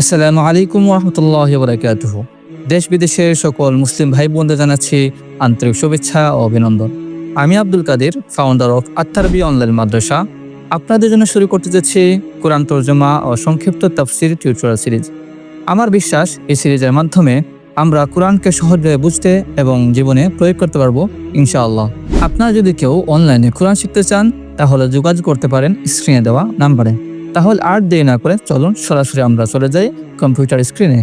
আসসালামু আলাইকুম রহমতুল্লাহ বরাকাতুহ দেশ বিদেশের সকল মুসলিম ভাই বোনদের জানাচ্ছি আন্তরিক শুভেচ্ছা ও অভিনন্দন। আমি আব্দুল কাদের ফাউন্ডার অফ আত্মারবি অনলাইন মাদ্রাসা। আপনাদের জন্য শুরু করতে যাচ্ছি কোরআন তর্জমা ও সংক্ষিপ্ত তাফসির টিউটোরিয়াল সিরিজ আমার বিশ্বাস, এই সিরিজের মাধ্যমে আমরা কোরআনকে সহজভাবে বুঝতে এবং জীবনে প্রয়োগ করতে পারব, ইনশাআল্লাহ। আপনারা যদি কেউ অনলাইনে কোরআন শিখতে চান, তাহলে যোগাযোগ করতে পারেন স্ক্রিনে দেওয়া নাম্বারে। তাহলে আর দেরি না করে চলুন সরাসরি আমরা চলে যাই কম্পিউটার স্ক্রিনে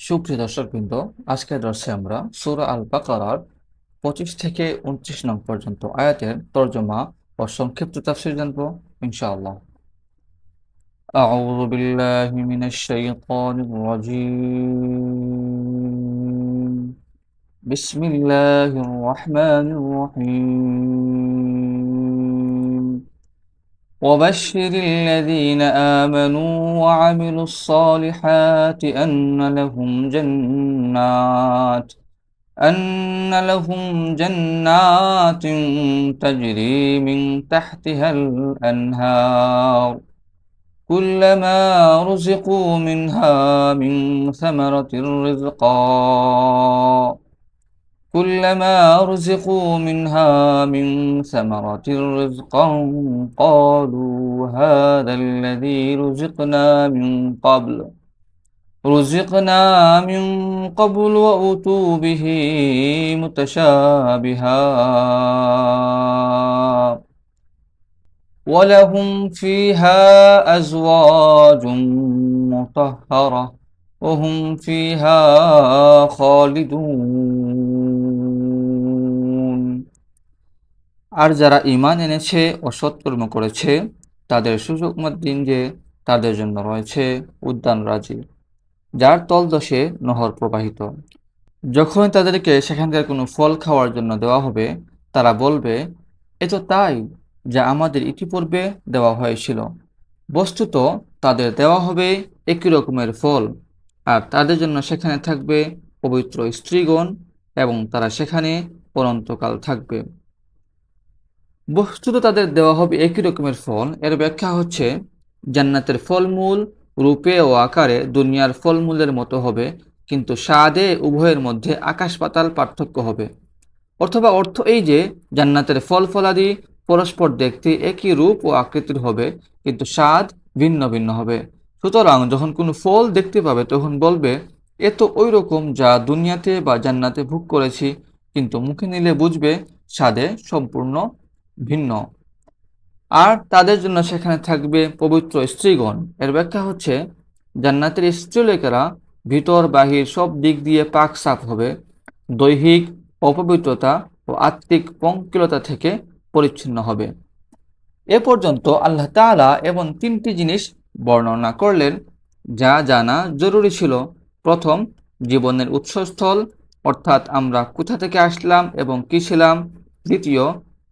সুপ্রিয় দর্শকবৃন্দ আজকের দর্শে আমরা সূরা আল বাকারার পঁচিশ থেকে উনত্রিশ নং পর্যন্ত আয়াতের তর্জমা ও সংক্ষিপ্ত তাফসীর জানবো ইনশাআল্লাহ أعوذ بالله من الشيطان الرجيم بسم الله الرحمن الرحيم. وبشر الذين آمنوا وعملوا الصالحات أن لهم جنات أن لهم جنات تجري من تحتها الأنهار. كلما رزقوا منها من ثمرة رزقا كلما رزقوا منها من ثمرة رزقا قالوا هذا الذي رزقنا من قبل. رزقنا من قبل وأتوا به متشابها. ولهم فيها أزواج مطهرة وهم فيها خالدون. আর যারা ঈমান এনেছে ও সৎকর্ম করেছে, তাদের সুযোগমত দিন যে তাদের জন্য রয়েছে উদ্যান রাজি, যার তলদশে নহর প্রবাহিত। যখন তাদেরকে সেখানকার কোনো ফল খাওয়ার জন্য দেওয়া হবে, তারা বলবে, এ তো তাই যা আমাদের ইতিপূর্বে দেওয়া হয়েছিল। বস্তুত তাদের দেওয়া হবে একই রকমের ফল, আর তাদের জন্য সেখানে থাকবে পবিত্র স্ত্রীগণ এবং তারা সেখানে অনন্তকাল থাকবে। বস্তুত তাদের দেওয়া হবে একই রকমের ফল। এর ব্যাখ্যা হচ্ছে, জান্নাতের ফলমূল রূপে ও আকারে দুনিয়ার ফলমূলের মতো হবে, কিন্তু স্বাদে উভয়ের মধ্যে আকাশ পাতাল পার্থক্য হবে। অথবা অর্থ এই যে, জান্নাতের ফল ফলাদি পরস্পর দেখতে একই রূপ ও আকৃতির হবে, কিন্তু স্বাদ ভিন্ন ভিন্ন হবে। সুতরাং যখন কোনো ফল দেখতে পাবে, তখন বলবে, এ তো ওই রকম যা দুনিয়াতে বা জান্নাতে ভোগ করেছি। কিন্তু মুখে নিলে বুঝবে, স্বাদে সম্পূর্ণ ভিন্ন। আর তাদের জন্য সেখানে থাকবে পবিত্র স্ত্রীগণ। এর ব্যাখ্যা হচ্ছে, জান্নাতের স্ত্রীলোকেরা ভিতর, বাহির সব দিক দিয়ে পাক সাফ হবে। দৈহিক অপবিত্রতা ও আত্মিক পঙ্কিলতা থেকে পরিচ্ছন্ন হবে। এ পর্যন্ত আল্লাহ তাআলা এবং তিনটি জিনিস বর্ণনা করলেন, যা জানা জরুরি ছিল। প্রথম, জীবনের উৎসস্থল, অর্থাৎ আমরা কোথা থেকে আসলাম এবং কী ছিলাম। দ্বিতীয়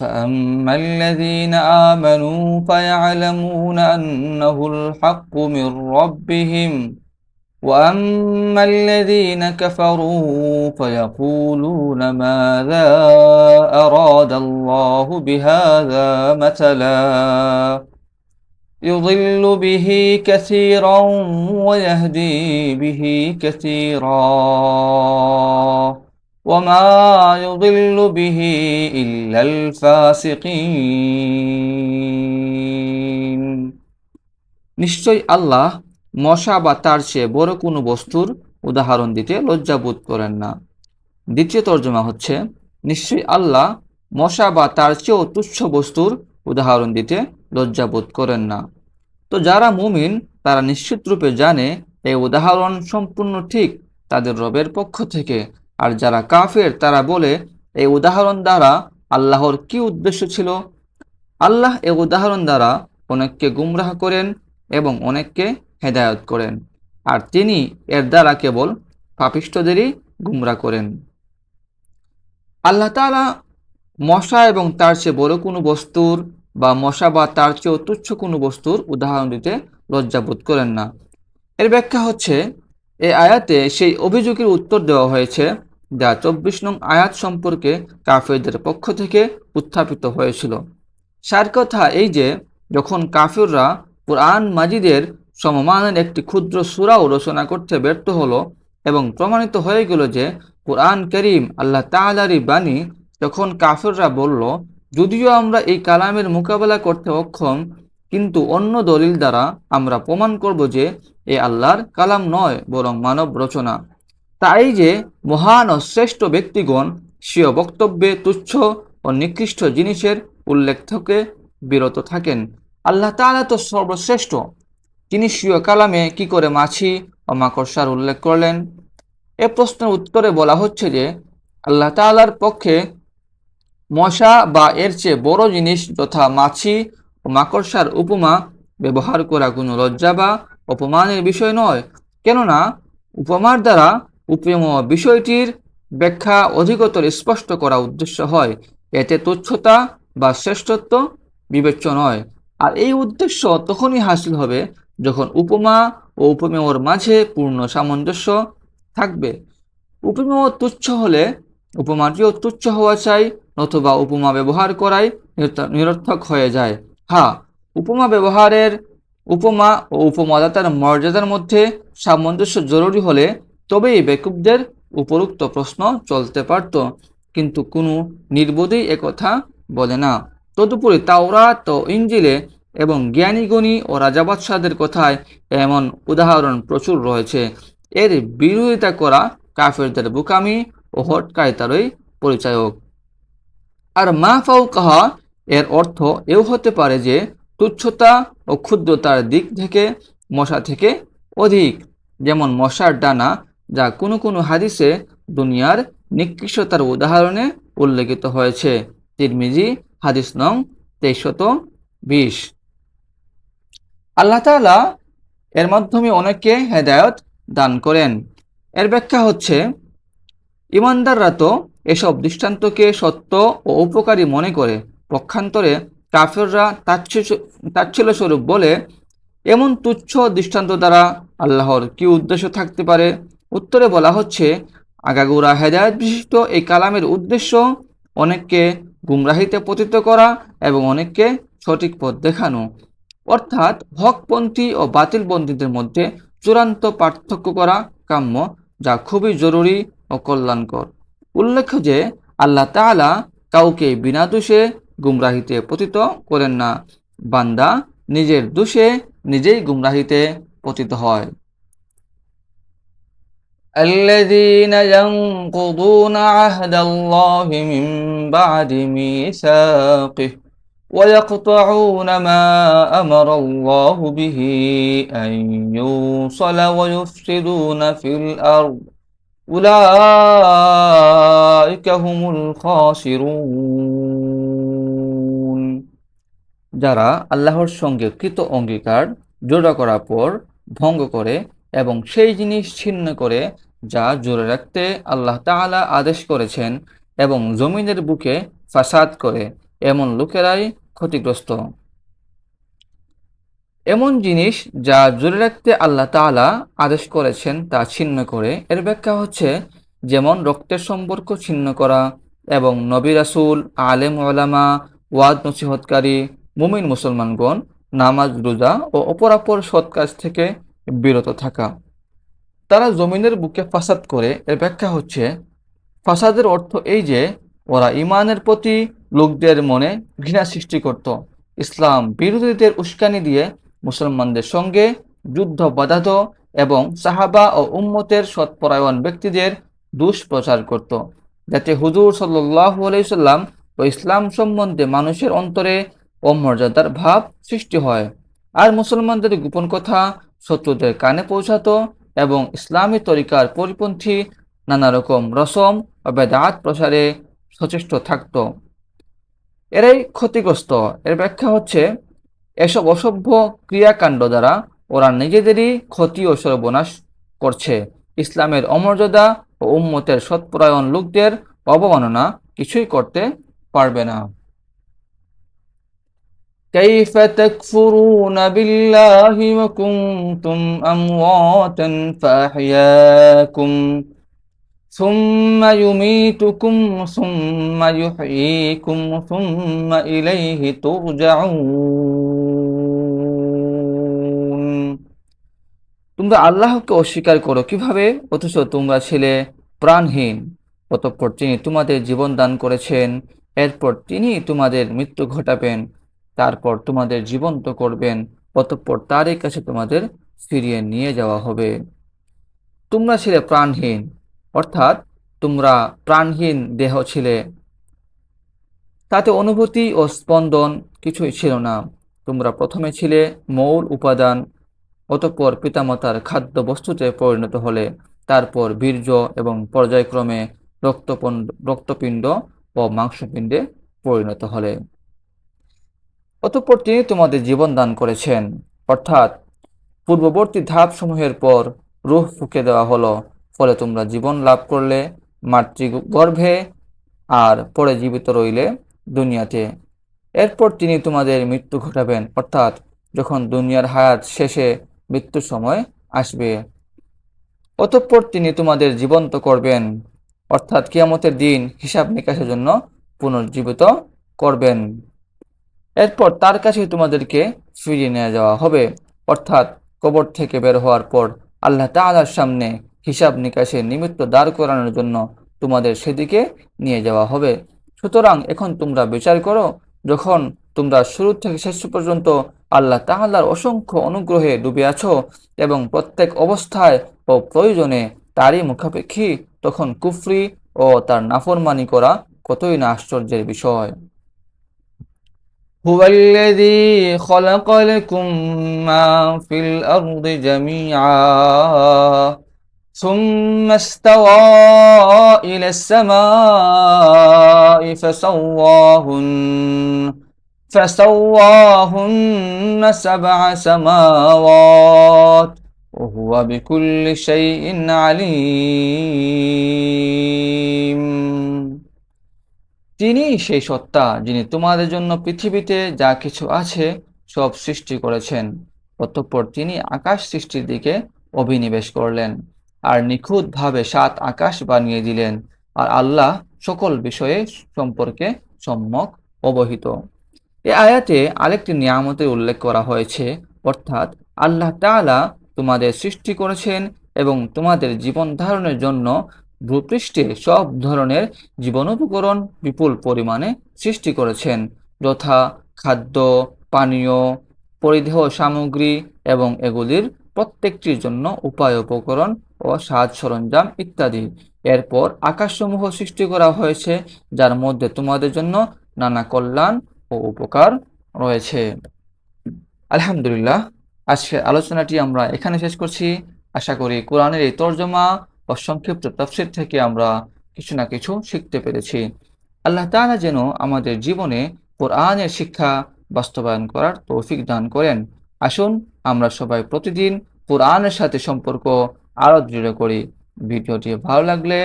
فأما الذين آمنوا فيعلمون أنه الحق من ربهم. وأما الذين كفروا فيقولون ماذا أراد الله بهذا مثلا. يضل به كثيرا ويهدي به كثيرا. وما يضل به إلا الفاسقين নিশ্চয় আল্লাহ মশা বা তার চেয়ে বড় কোনো বস্তুর উদাহরণ দিতে লজ্জাবোধ করেন না দ্বিতীয় তর্জমা হচ্ছে নিশ্চয়ই আল্লাহ মশা বা তার চেয়েও তুচ্ছ বস্তুর উদাহরণ দিতে লজ্জাবোধ করেন না তো যারা মুমিন তারা নিশ্চিত রূপে জানে এই উদাহরণ সম্পূর্ণ ঠিক তাদের রবের পক্ষ থেকে আর যারা কাফের, তারা বলে, এই উদাহরণ দ্বারা আল্লাহর কি উদ্দেশ্য ছিল? আল্লাহ এ উদাহরণ দ্বারা অনেককে গুমরাহ করেন এবং অনেককে হেদায়ত করেন। আর তিনি এর দ্বারা কেবল পাপিষ্টদেরই গুমরা করেন। আল্লাহ তালা মশা এবং তার চেয়ে বড় কোনো বস্তুর বা মশা বা তার চেয়েও তুচ্ছ কোনো বস্তুর উদাহরণ দিতে লজ্জাবোধ করেন না। এর ব্যাখ্যা হচ্ছে এ আয়াতে সেই অভিযোগের উত্তর দেওয়া হয়েছে যা চব্বিশ নং আয়াত সম্পর্কে কাফেরদের পক্ষ থেকে উত্থাপিত হয়েছিল। সার কথা এই যে, যখন কাফিররা কোরআন মাজিদের সমমানের একটি ক্ষুদ্র সুরাও রচনা করতে ব্যর্থ হলো এবং প্রমাণিত হয়ে গেল যে কোরআন করিম আল্লাহ তালারই বাণী, তখন কাফেররা বলল, যদিও আমরা এই কালামের মোকাবেলা করতে অক্ষম, কিন্তু অন্য দলিল দ্বারা আমরা প্রমাণ করব যে এ আল্লাহর কালাম নয়, বরং মানব রচনা। তাই যে মহান ও শ্রেষ্ঠ ব্যক্তিগণ স্বীয় বক্তব্যে তুচ্ছ ও নিকৃষ্ট জিনিসের উল্লেখ থেকে বিরত থাকেন। আল্লাহ তাআলা তো সর্বশ্রেষ্ঠ। তিনি স্বীয় কালামে কি করে মাছি ও মাকড়সার উল্লেখ করলেন? এ প্রশ্নের উত্তরে বলা হচ্ছে যে, আল্লাহ তাআলার পক্ষে মশা বা এর চেয়ে বড় জিনিস যথা মাছি ও মাকড়সার উপমা ব্যবহার করা কোনো লজ্জা বা অপমানের বিষয় নয়। কেননা, উপমার দ্বারা উপম বিষয়টির ব্যাখ্যা অধিকতর স্পষ্ট করা উদ্দেশ্য হয়। এতে তুচ্ছতা বা শ্রেষ্ঠত্ব বিবেচ্য নয়। আর এই উদ্দেশ্য তখনই হাসিল হবে যখন উপমা ও উপমেয়র মাঝে পূর্ণ সামঞ্জস্য থাকবে। উপমেয় তুচ্ছ হলে উপমাটিও তুচ্ছ হওয়া চাই অথবা উপমা ব্যবহার করাই নিরর্থক হয়ে যায়। হ্যাঁ উপমা ব্যবহারের উপমা ও উপমাদাতার মর্যাদার মধ্যে সামঞ্জস্য জরুরি হলে তবেই বেকুবদের উপরুক্ত প্রশ্ন চলতে পারত, কিন্তু কোনো নির্বোধেই একথা বলে না। তদুপরি তাওরাত ও ইঞ্জিলে এবং জ্ঞানীগণী ও রাজাবাদশাদের কথায় এমন উদাহরণ প্রচুর রয়েছে। এর বিরোধিতা করা কাফেরদের বুকামি ও হটকারিতারই পরিচায়ক। আর মা ফাউ কাহা এর অর্থ এও হতে পারে যে, তুচ্ছতা ও ক্ষুদ্রতার দিক থেকে, মশা থেকে অধিক। যেমন মশার ডানা যা কোনো কোনো হাদিসে দুনিয়ার নিকৃষ্টতার উদাহরণে উল্লেখিত হয়েছে। তিরমিজি, হাদিস নং তেইশত বিশ। আল্লাহ তালা এর মাধ্যমে অনেককে হেদায়ত দান করেন। এর ব্যাখ্যা হচ্ছে, ইমানদাররা তো এসব দৃষ্টান্তকে সত্য ও উপকারী মনে করে, পক্ষান্তরে কাফেররা তাচ্ছিল্য স্বরূপ বলে, এমন তুচ্ছ দৃষ্টান্ত দ্বারা আল্লাহর কি উদ্দেশ্য থাকতে পারে? উত্তরে বলা হচ্ছে, আগাগোড়া হেদায়ত বিশিষ্ট এই কালামের উদ্দেশ্য অনেককে গুমরাহিতে পতিত করা এবং অনেককে সঠিক পথ দেখানো। অর্থাৎ হকপন্থী ও বাতিলপন্থীদের মধ্যে চূড়ান্ত পার্থক্য করা কাম্য, যা খুবই জরুরি ও কল্যাণকর। উল্লেখ্য যে, আল্লাহ তালা কাউকে বিনা দোষে গুমরাহিতে পতিত করেন না। বান্দা নিজের দোষে নিজেই গুমরাহিতে পতিত হয়। الذين ينقضون عهد الله من بعد ميثاقه ويقطعون ما أمر الله به أن يوصل ويفسدون في الأرض أولئك هم الخاسرون যারা আল্লাহর সঙ্গে কৃত অঙ্গীকার জোড়া করার পর ভঙ্গ করে এবং সেই জিনিস ছিন্ন করে যা জোরে রাখতে আল্লাহ তাআলা আদেশ করেছেন এবং জমিনের বুকে ফাসাদ করে এমন লোকেরাই ক্ষতিগ্রস্ত। এমন জিনিস যা জোরে রাখতে আল্লাহ তাআলা আদেশ করেছেন তা ছিন্ন করে, এর ব্যাখ্যা হচ্ছে যেমন রক্তের সম্পর্ক ছিন্ন করা এবং নবী রাসুল, আলেম ওলামা ওয়াদ নসিহতকারী, মুমিন মুসলমানগণ নামাজ, রোজা ও অপরাপর সৎ কাজ থেকে বিরত থাকা। তারা জমিনের বুকে ফাসাদ করে। এর ব্যাখ্যা হচ্ছে, ফাসাদের অর্থ এই যে, ওরা ইমানের প্রতি লোকদের মনে ঘৃণা সৃষ্টি করত। ইসলাম বিরোধীদের উস্কানি দিয়ে মুসলমানদের সঙ্গে যুদ্ধ বাধাত এবং সাহাবা ও উম্মতের সৎপরায়ণ ব্যক্তিদের দুষ্প্রচার করত। যাতে হুজুর সাল্লাহ আলাইসাল্লাম ও ইসলাম সম্বন্ধে মানুষের অন্তরে অমর্যাদার ভাব সৃষ্টি হয়। আর মুসলমানদের গোপন কথা শত্রুদের কানে পৌঁছাতো এবং ইসলামী তরিকার পরিপন্থী নানা রকম রসম ও বেদাত প্রসারে সচেষ্ট থাকত। এরাই ক্ষতিগ্রস্ত। এর ব্যাখ্যা হচ্ছে, এসব অসভ্য ক্রিয়াকাণ্ড দ্বারা ওরা নিজেদেরই ক্ষতি ও সর্বনাশ করছে। ইসলামের অমর্যাদা ও উম্মতের সৎপরায়ণ লোকদের অবমাননা কিছুই করতে পারবে না। كيف تكفرون بالله وكنتم أمواتا فأحياكم ثم يميتكم ثم يحييكم ثم إليه ترجعون তোমরা আল্লাহকে অস্বীকার করো কিভাবে অথচ তোমরা ছিলে প্রাণহীন অতঃপর তিনি তোমাদের জীবন দান করেছেন এরপর তিনি তোমাদের মৃত্যু ঘটাবেন তারপর তোমাদের জীবন্ত করবেন, অতঃপর তারই কাছে তোমাদের ফিরিয়ে নিয়ে যাওয়া হবে। তোমরা ছিলে প্রাণহীন, অর্থাৎ তোমরা প্রাণহীন দেহ ছিলে। তাতে অনুভূতি ও স্পন্দন কিছুই ছিল না। তোমরা প্রথমে ছিলে মৌল উপাদান, অতঃপর পিতামাতার খাদ্য বস্তুতে পরিণত হলে, তারপর বীর্য এবং পর্যায়ক্রমে রক্তপণ্ড রক্তপিণ্ড ও মাংসপিণ্ডে পরিণত হলে। অতঃপর তিনি তোমাদের জীবন দান করেছেন। অর্থাৎ পূর্ববর্তী ধাপসমূহের পর রুহ ফুঁকে দেওয়া হলো, ফলে তোমরা জীবন লাভ করলে, মাতৃগর্ভে, আর পরে জীবিত রইলে দুনিয়াতে। এরপর তিনি তোমাদের মৃত্যু ঘটাবেন, অর্থাৎ যখন দুনিয়ার হায়াত শেষে মৃত্যুর সময় আসবে। অতঃপর তিনি তোমাদের জীবন্ত করবেন, অর্থাৎ কিয়ামতের দিন হিসাব নিকাশের জন্য পুনর্জীবিত করবেন। এরপর তার কাছে তোমাদেরকে ফিরিয়ে নিয়ে যাওয়া হবে। অর্থাৎ কবর থেকে বের হওয়ার পর আল্লাহ তাআলার সামনে হিসাব নিকাশের নিমিত্ত দাঁড় করানোর জন্য তোমাদের সেদিকে নিয়ে যাওয়া হবে। সুতরাং এখন তোমরা বিচার করো, যখন তোমরা শুরু থেকে শেষ পর্যন্ত আল্লাহ তাহাল্লার অসংখ্য অনুগ্রহে ডুবে আছো এবং প্রত্যেক অবস্থায় ও প্রয়োজনে তারই মুখাপেক্ষী, তখন কুফরি ও তার নাফরমানি করা কতই না আশ্চর্যের বিষয়। هو الذي خلق لكم ما في الأرض جميعا ثم استوى إلى السماء فسواهن فسواهن سبع سماوات وهو بكل شيء عليم. তিনি সেই সত্তা যিনি তোমাদের জন্য পৃথিবীতে যা কিছু আছে সব সৃষ্টি করেছেন। অতঃপর তিনি আকাশ সৃষ্টির দিকে অভিনিবেশ করলেন আর নিখুঁতভাবে সাত আকাশ বানিয়ে দিলেন আর আল্লাহ সকল বিষয়ে সম্পর্কে সম্যক অবহিত। এ আয়াতে আরেকটি নিয়ামতের উল্লেখ করা হয়েছে, অর্থাৎ আল্লাহ তাআলা তোমাদের সৃষ্টি করেছেন এবং তোমাদের জীবন ধারণের জন্য ভূপৃষ্ঠে সব ধরনের জীবনোপকরণ বিপুল পরিমাণে সৃষ্টি করেছেন, যথা খাদ্য, পানীয়, পরিধেয় সামগ্রী এবং এগুলির প্রত্যেকটির জন্য উপায় উপকরণ ও সাজ সরঞ্জাম ইত্যাদি। এরপর আকাশসমূহ সৃষ্টি করা হয়েছে, যার মধ্যে তোমাদের জন্য নানা কল্যাণ ও উপকার রয়েছে। আলহামদুলিল্লাহ, আজকের আলোচনাটি আমরা এখানে শেষ করছি। আশা করি কোরআনের এই তর্জমা ও সংক্ষিপ্ত তফসির থেকে আমরা কিছু না কিছু শিখতে পেরেছি। আল্লাহ তাআলা যেন আমাদের জীবনে কোরআনের শিক্ষা বাস্তবায়ন করার তৌফিক দান করেন। আসুন আমরা সবাই প্রতিদিন কোরআনের সাথে সম্পর্ক আরও দৃঢ় করি। ভিডিওটি ভালো লাগলে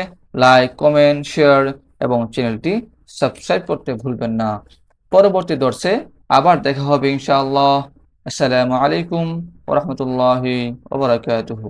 লাইক, কমেন্ট, শেয়ার এবং চ্যানেলটি সাবস্ক্রাইব করতে ভুলবেন না। পরবর্তী দর্শে আবার দেখা হবে ইনশাআল্লাহ। আসসালামু আলাইকুম ওরহমতুল্লাহি ওবরাকাতুহু